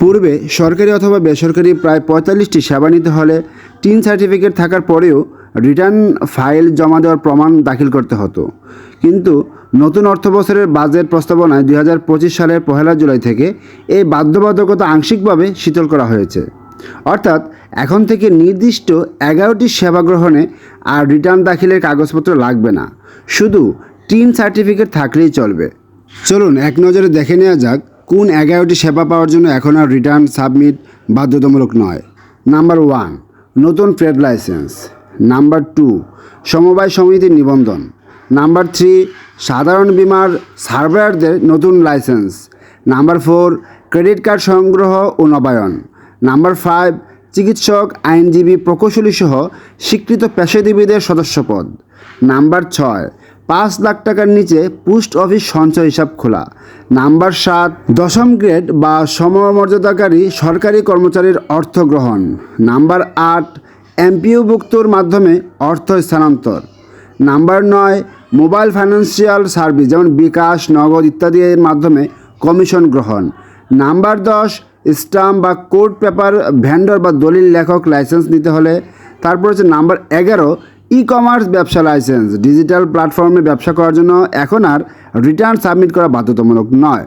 পূর্বে সরকারি অথবা বেসরকারি প্রায় পঁয়তাল্লিশটি সেবা নিতে হলে টিন সার্টিফিকেট থাকার পরেও রিটার্ন ফাইল জমা দেওয়ার প্রমাণ দাখিল করতে হতো। কিন্তু নতুন অর্থবছরের বাজেট প্রস্তাবনায় দুই হাজার পঁচিশ সালের পহেলা জুলাই থেকে এই বাধ্যবাধকতা আংশিকভাবে শীতল করা হয়েছে। অর্থাৎ এখন থেকে নির্দিষ্ট এগারোটি সেবা গ্রহণে আর রিটার্ন দাখিলের কাগজপত্র লাগবে না। শুধু টিন সার্টিফিকেট থাকলেই চলবে। চলুন এক নজরে দেখে নেওয়া যাক কোন এগারোটি সেবা পাওয়ার জন্য এখন আর রিটার্ন সাবমিট বাধ্যতামূলক নয়? নাম্বার ওয়ান, নতুন ট্রেড লাইসেন্স। নাম্বার টু, সমবায় সমিতির নিবন্ধন। নাম্বার থ্রি, সাধারণ বিমার সার্ভেয়ারদের নতুন licence. Number four, credit card সংগ্রহ ও নবায়ন। নাম্বার ফাইভ, চিকিৎসক, আইনজীবী প্রকৌশলী সহ স্বীকৃত পেশাজীবীদের সদস্যপদ। নাম্বার ছয় পাঁচ লাখ টাকার নিচে পোস্ট অফিস সঞ্চয় হিসাব খোলা। নাম্বার সাত, দশম গ্রেড বা সমমর্যাদাকারী সরকারি কর্মচারীর অর্থ গ্রহণ। নাম্বার আট, এমপিওভুক্তর মাধ্যমে অর্থ স্থানান্তর। নাম্বার নয়, মোবাইল ফাইন্যান্সিয়াল সার্ভিস, যেমন বিকাশ, নগদ ইত্যাদির মাধ্যমে কমিশন গ্রহণ। নাম্বার দশ, স্টাম্প বা কোর্ট পেপার ভ্যান্ডর বা দলিল লেখক লাইসেন্স নিতে হলে। তারপর হচ্ছে নাম্বার এগারো ই কমার্স ব্যবসা লাইসেন্স ডিজিটাল প্ল্যাটফর্মে ব্যবসা করার জন্য এখন আর রিটার্ন সাবমিট করা বাধ্যতামূলক নয়।